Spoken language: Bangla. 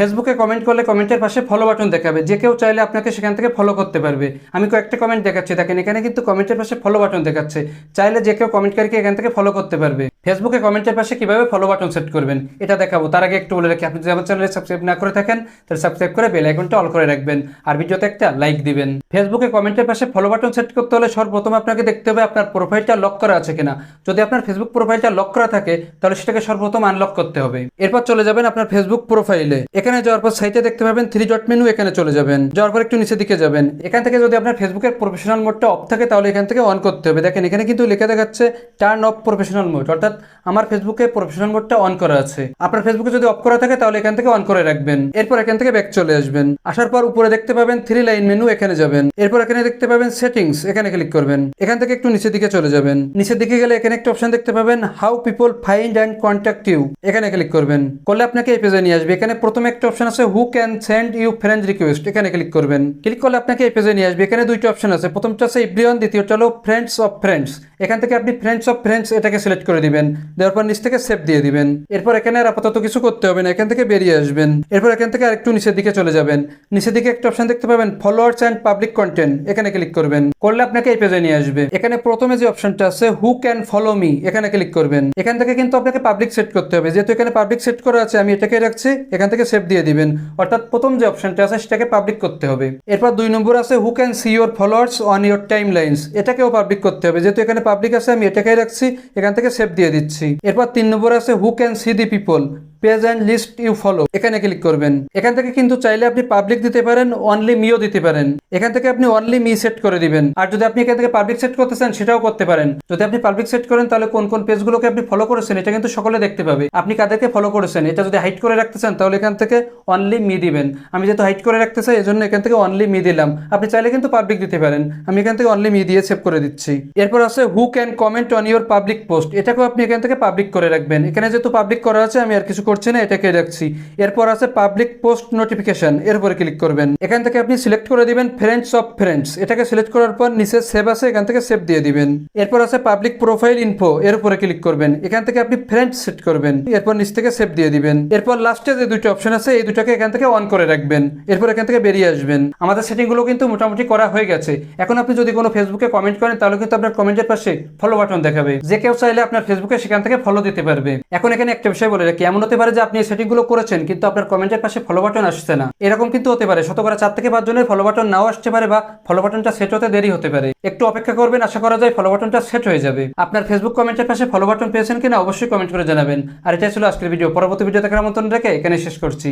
ফেসবুকে কমেন্ট করলে কমেন্টের পাশে ফলো বাটন দেখাবে। যে কেউ চাইলে আপনাকে সেখান থেকে ফলো করতে পারবে। আমি কয়েকটা কমেন্ট দেখাচ্ছি। দেখেন, এখানে কিন্তু কমেন্টের পাশে ফলো বাটন দেখাচ্ছে। চাইলে যে কেউ কমেন্টকারীকে এখান থেকে ফলো করতে পারবে। ফেসবুকে কমেন্টের পাশে কীভাবে ফলো বাটন সেট করবেন, এটা দেখাবো। তার আগে একটু বলে রাখি, আপনি যদি আমার চ্যানেলে সাবস্ক্রাইব না করে থাকেন, তাহলে সাবস্ক্রাইব করে বেল আইকনটা অল করে রাখবেন আর ভিডিওতে একটা লাইক দিবেন। ফেসবুকে কমেন্টের পাশে ফলো বাটন সেট করতে হলে সর্বপ্রথম আপনাকে দেখতে হবে আপনার প্রোফাইলটা লক করা আছে কিনা। যদি আপনার ফেসবুক প্রোফাইলটা লক করা থাকে, তাহলে সেটাকে সর্বপ্রথম আনলক করতে হবে। এরপর চলে যাবেন আপনার ফেসবুক প্রোফাইলে এখানে যাওয়ার পর সাইটে দেখতে পাবেন থ্রি ডট মেনু এখানে চলে যাবেন। যাওয়ার পর একটু নিচের দিকে যাবেন। এখান থেকে যদি আপনার ফেসবুকের প্রফেশনাল মোডটা অফ থাকে, তাহলে এখান থেকে অন করতে হবে। দেখেন এখানে কিন্তু লেখা দেখাচ্ছে টার্ন অফ প্রফেশনাল মোড অর্থাৎ আমার ফেসবুকে প্রফেশনাল মোডটা অন করা আছে। আপনার ফেসবুকে যদি অফ করা থাকে, তাহলে এখান থেকে অন করে রাখবেন। এরপর এখান থেকে ব্যাক চলে আসবেন। আসার পর উপরে দেখতে পাবেন থ্রি লাইন মেনু এখানে যাবেন। এরপর এখানে দেখতে পাবেন সেটিংস এখানে ক্লিক করবেন। এখান থেকে একটু নিচের দিকে চলে যাবেন। নিচের দিকে গেলে এখানে একটা অপশন দেখতে পাবেন how people find and contact you এখানে ক্লিক করবেন। করলে আপনাকে এই পেজে নিয়ে আসবে। এখানে প্রথমে একটা অপশন আছে who can send you friend request এখানে ক্লিক করবেন। ক্লিক করলে আপনাকে এই পেজে নিয়ে আসবে। এখানে দুইটা অপশন আছে। প্রথমটা আছে ইব্রিয়ন দ্বিতীয়টা হলো ফ্রেন্ডস অফ ফ্রেন্ডস এখান থেকে আপনি ফ্রেন্ডস অফ ফ্রেন্ডস এটাকে সিলেক্ট করে দিবেন। দেওয়ার পর নিচ থেকে সেভ দিয়ে দিবেন। এরপর এখানে আর আপাতত কিছু করতে হবে না, এখান থেকে বেরিয়ে আসবেন। এরপর এখান থেকে আরেকটু নিচের দিকে চলে যাবেন। নিচের দিকে একটা অপশন দেখতে পাবেন ফলোয়ার্স অ্যান্ড পাবলিক কন্টেন্ট এখানে ক্লিক করবেন। করলে আপনাকে এই পেজে নিয়ে আসবে। এখানে প্রথমে যে অপশনটা আছে হু ক্যান ফলো মি এখানে ক্লিক করবেন। এখান থেকে কিন্তু আপনাকে পাবলিক সেট করতে হবে। যেহেতু এখানে পাবলিক সেট করা আছে, আমি এটাকে রাখছি, এখান থেকে সেভ দিয়ে দিবেন। অর্থাৎ প্রথম যে অপশনটা আছে, সেটাকে পাবলিক করতে হবে। এরপর দুই নম্বর আছে who can see your followers on your timelines এটাকেও পাবলিক করতে হবে। যেহেতু এখানে পাবলিক আছে, আমি এটাকেই রাখছি, এখান থেকে সেভ দিয়ে দিচ্ছি। এরপর তিন নম্বর আছে who can see the people page and list you follow. এখানে ক্লিক করবেন। এখান থেকে কিন্তু চাইলে আপনি পাবলিক দিতে পারেন অনলি মিও দিতে পারেন। এখান থেকে আপনি অনলি মি সেট করে দিবেন। আর যদি আপনি এখান থেকে পাবলিক সেট করতে চান, সেটাও করতে পারেন। যদি আপনি পাবলিক সেট করেন, তাহলে কোন কোন পেজগুলোকে আপনি ফলো করেছেন, এটা কিন্তু সকলে দেখতে পাবে। আপনি কাদেরকে ফলো করেছেন, এটা যদি হাইট করে রাখতে চান, তাহলে এখান থেকে অনলি মি দিবেন। আমি যেহেতু হাইট করে রাখতে চাই, এজন্য এখান থেকে অনলি মি দিলাম। আপনি চাইলে কিন্তু পাবলিক দিতে পারেন। আমি এখান থেকে অনলি মি দিয়ে সেভ করে দিচ্ছি। এরপর আছে who can comment on your public post এটাকেও আপনি এখান থেকে পাবলিক করে রাখবেন। এখানে যেহেতু পাবলিক করা আছে, আমি আর কিছু করছি না, এটাকে রাখছি এরপর আছে পাবলিক পোস্ট নোটিফিকেশন এর উপরে ক্লিক করবেন। এখান থেকে আপনি সিলেক্ট করে দিবেন ফ্রেন্ডস অফ ফ্রেন্ডস এটাকে সিলেক্ট করার পর নিচে সেভ আছে, এখান থেকে সেভ দিয়ে দিবেন। এরপর আছে পাবলিক প্রোফাইল ইনফো এর উপরে ক্লিক করবেন। এখান থেকে আপনি ফ্রেন্ডস সেট করবেন। এরপর নিচ থেকে সেভ দিয়ে দিবেন। এরপর লাস্টে যে দুটো অপশন আছে, এই দুটাকে এখান থেকে অন করে রাখবেন। এরপর এখান থেকে বেরিয়ে আসবেন। আমাদের সেটিংগুলো কিন্তু মোটামুটি করা হয়ে গেছে। এখন আপনি যদি কোনো ফেসবুকে কমেন্ট করেন, তাহলে কিন্তু আপনার কমেন্টের পাশে ফলো বাটন দেখাবে। যে কেউ চাইলে আপনার ফেসবুকে সেখান থেকে ফলো দিতে পারবে। এখন এখানে একটা বিষয় বলে রাখি। এমন হতে পারে যে আপনি এই সেটিংগুলো করেছেন, কিন্তু আপনার কমেন্টের পাশে ফলো বাটন আসছে না। এরকম কিন্তু হতে পারে। শতকরা চার থেকে পাঁচ জনের ফলো বাটন নাও আসতে পারে বা ফলো বাটনটা সেট হতে দেরি হতে পারে। একটু অপেক্ষা করবেন, আশা করা যায় ফলো বাটনটা সেট হয়ে যাবে। আপনার ফেসবুক কমেন্টের পাশে ফলো বাটন পেয়েছেন কিনা অবশ্যই কমেন্ট করে জানাবেন। আর এটাই ছিল আজকের ভিডিও পরবর্তী ভিডিও দেখার মতন রেখে এখানে শেষ করছি।